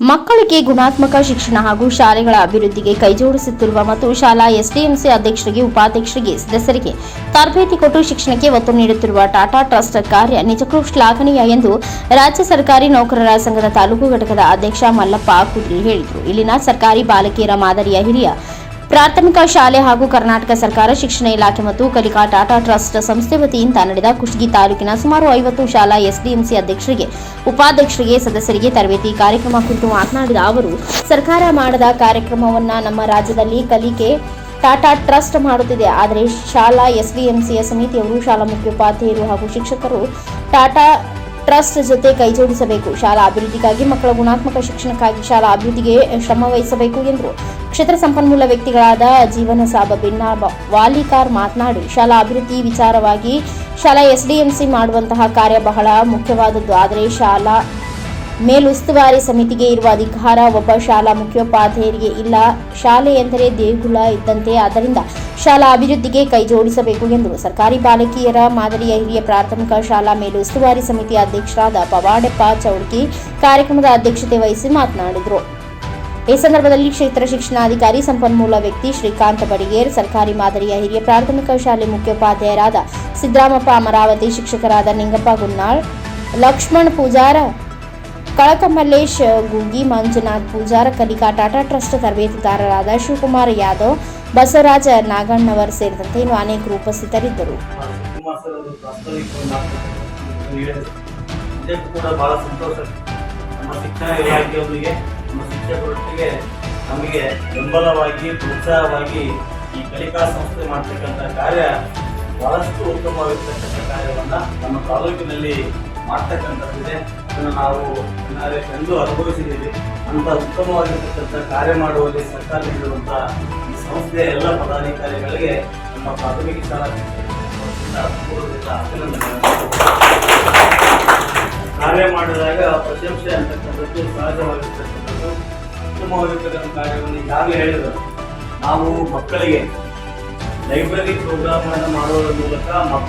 ಮಕ್ಕಳಿಗೆ ಗುಣಾತ್ಮಕ ಶಿಕ್ಷಣ ಹಾಗೂ ಶಾಲೆಗಳ ಅಭಿವೃದ್ಧಿಗೆ ಕೈಜೋಡಿಸುತ್ತಿರುವ ಮತ್ತು ಶಾಲಾ ಎಸ್ಡಿಎಂಸಿ ಅಧ್ಯಕ್ಷರಿಗೆ, ಉಪಾಧ್ಯಕ್ಷರಿಗೆ, ಸದಸ್ಯರಿಗೆ ತರಬೇತಿ ಕೊಟ್ಟು ಶಿಕ್ಷಣಕ್ಕೆ ಒತ್ತು ನೀಡುತ್ತಿರುವ ಟಾಟಾ ಟ್ರಸ್ಟ್ ಕಾರ್ಯ ನಿಜಕ್ಕೂ ಶ್ಲಾಘನೀಯ ಎಂದು ರಾಜ್ಯ ಸರ್ಕಾರಿ ನೌಕರರ ಸಂಘದ ತಾಲೂಕು ಘಟಕದ ಅಧ್ಯಕ್ಷ ಮಲ್ಲಪ್ಪ ಕುದ್ರಿ ಹೇಳಿದರು. ಇಲ್ಲಿನ ಸರ್ಕಾರಿ ಬಾಲಕಿಯರ ಮಾದರಿಯ ಹಿರಿಯ ಪ್ರಾಥಮಿಕ ಶಾಲೆ ಹಾಗೂ ಕರ್ನಾಟಕ ಸರ್ಕಾರ ಶಿಕ್ಷಣ ಇಲಾಖೆ ಮತ್ತು ಕಲಿಕಾ ಟಾಟಾ ಟ್ರಸ್ಟ್ ಸಂಸ್ಥೆ ವತಿಯಿಂದ ನಡೆದ ಕುಷ್ಟಗಿ ತಾಲೂಕಿನ ಸುಮಾರು ಐವತ್ತು ಶಾಲಾ ಎಸ್ಡಿಎಂಸಿ ಅಧ್ಯಕ್ಷರಿಗೆ, ಉಪಾಧ್ಯಕ್ಷರಿಗೆ, ಸದಸ್ಯರಿಗೆ ತರಬೇತಿ ಕಾರ್ಯಕ್ರಮ ಕುರಿತು ಮಾತನಾಡಿದ ಅವರು, ಸರ್ಕಾರ ಮಾಡದ ಕಾರ್ಯಕ್ರಮವನ್ನು ನಮ್ಮ ರಾಜ್ಯದಲ್ಲಿ ಕಲಿಕೆ ಟಾಟಾ ಟ್ರಸ್ಟ್ ಮಾಡುತ್ತಿದೆ. ಆದರೆ ಶಾಲಾ ಎಸ್ಡಿಎಂಸಿಯ ಸಮಿತಿಯವರು, ಶಾಲಾ ಮುಖ್ಯೋಪಾಧ್ಯಾಯರು ಹಾಗೂ ಶಿಕ್ಷಕರು ಟಾಟಾ ಟ್ರಸ್ಟ್ ಜೊತೆ ಕೈಜೋಡಿಸಬೇಕು ಶಾಲಾ ಅಭಿವೃದ್ಧಿಗಾಗಿ ಮಕ್ಕಳ ಗುಣಾತ್ಮಕ ಶಿಕ್ಷಣಕ್ಕಾಗಿ ಶಾಲಾ ಅಭಿವೃದ್ಧಿಗೆ ಶ್ರಮ ವಹಿಸಬೇಕು ಎಂದರು. ಕ್ಷೇತ್ರ ಸಂಪನ್ಮೂಲ ವ್ಯಕ್ತಿಗಳಾದ ಜೀವನ ಸಾಬ ಬಿನ್ನ ವಾಲಿಕಾರ್ ಮಾತನಾಡಿ, ಶಾಲಾ ಅಭಿವೃದ್ಧಿ ವಿಚಾರವಾಗಿ ಶಾಲಾ ಎಸ್ಡಿಎಂಸಿ ಮಾಡುವಂತಹ ಕಾರ್ಯ ಬಹಳ ಮುಖ್ಯವಾದದ್ದು. ಆದರೆ ಶಾಲಾ ಮೇಲುಸ್ತುವಾರಿ ಸಮಿತಿಗೆ ಇರುವ ಅಧಿಕಾರ ಒಬ್ಬ ಶಾಲಾ ಮುಖ್ಯೋಪಾಧ್ಯಾಯರಿಗೆ ಇಲ್ಲ. ಶಾಲೆ ಎಂದರೆ ದೇಗುಲ ಇದ್ದಂತೆ. ಆದ್ದರಿಂದ ಶಾಲಾ ಅಭಿವೃದ್ಧಿಗೆ ಕೈಜೋಡಿಸಬೇಕು ಎಂದು ಸರ್ಕಾರಿ ಬಾಲಕಿಯರ ಮಾದರಿಯ ಹಿರಿಯ ಪ್ರಾಥಮಿಕ ಶಾಲಾ ಮೇಲುಸ್ತುವಾರಿ ಸಮಿತಿ ಅಧ್ಯಕ್ಷರಾದ ಪವಾಡಪ್ಪ ಚೌಡ್ಕಿ ಕಾರ್ಯಕ್ರಮದ ಅಧ್ಯಕ್ಷತೆ ವಹಿಸಿ ಮಾತನಾಡಿದರು. ಈ ಸಂದರ್ಭದಲ್ಲಿ ಕ್ಷೇತ್ರ ಶಿಕ್ಷಣಾಧಿಕಾರಿ ಸಂಪನ್ಮೂಲ ವ್ಯಕ್ತಿ ಶ್ರೀಕಾಂತ ಬಡಿಗೇರ್, ಸರ್ಕಾರಿ ಮಾದರಿಯ ಹಿರಿಯ ಪ್ರಾಥಮಿಕ ಶಾಲೆ ಮುಖ್ಯೋಪಾಧ್ಯಾಯರಾದ ಸಿದ್ದರಾಮಪ್ಪ ಅಮರಾವತಿ, ಶಿಕ್ಷಕರಾದ ನಿಂಗಪ್ಪ ಗುನ್ನಾಳ್, ಲಕ್ಷ್ಮಣ್ ಪೂಜಾರ ಕಳಕಮಲ್ಲೇಶ್ ಗೂಗಿ ಮಂಜುನಾಥ್, ಪೂಜಾರ, ಕಲಿಕಾ, ಟಾಟಾ ಟ್ರಸ್ಟ್ ತರಬೇತುದಾರರಾದ ಶಿವಕುಮಾರ್ ಯಾದವ್, ಬಸವರಾಜ ನಾಗಣ್ಣವರ್ ಸೇರಿದಂತೆ ಇನ್ನು ಅನೇಕರು ಉಪಸ್ಥಿತರಿದ್ದರು. ನಮಗೆ ಬೆಂಬಲವಾಗಿ ಪ್ರೋತ್ಸಾಹವಾಗಿ ಈ ಕಲಿಕಾ ಸಂಸ್ಥೆ ಮಾಡ್ತಕ್ಕಂಥ ಕಾರ್ಯ ಬಹಳಷ್ಟು ಉತ್ತಮವಾಗಿರ್ತಕ್ಕಂಥ ಕಾರ್ಯವನ್ನು ನಮ್ಮ ತಾಲೂಕಿನಲ್ಲಿ ಮಾಡ್ತಕ್ಕಂಥದ್ದಿದೆ ಅದನ್ನು ನಾವು ಎಂದು ಅನುಭವಿಸಿದ್ದೀವಿ. ಅಂತ ಉತ್ತಮವಾಗಿರ್ತಕ್ಕಂಥ ಕಾರ್ಯ ಮಾಡುವಲ್ಲಿ ಸರ್ಕಾರ ನೀಡಿರುವಂಥ ಈ ಸಂಸ್ಥೆಯ ಎಲ್ಲ ಪದಾಧಿಕಾರಿಗಳಿಗೆ ನಮ್ಮ ಪ್ರಾಥಮಿಕ ಕಾರ್ಯ ಮಾಡಿದಾಗ ಪ್ರಶಂಸೆ ಅಂತಕ್ಕಂಥದ್ದು ಸಹಜವಾಗಿರ್ತಕ್ಕಂಥದ್ದು, ಉತ್ತಮವಾಗಿರ್ತಕ್ಕಂಥ ಕಾರ್ಯವನ್ನು ಈಗಾಗಲೇ ಹೇಳಿದರು. ನಾವು ಮಕ್ಕಳಿಗೆ ಲೈಬ್ರರಿ ಪ್ರೋಗ್ರಾಮ್ ಅನ್ನು ಮಾಡುವುದರ ಮೂಲಕ ಮಕ್ಕಳ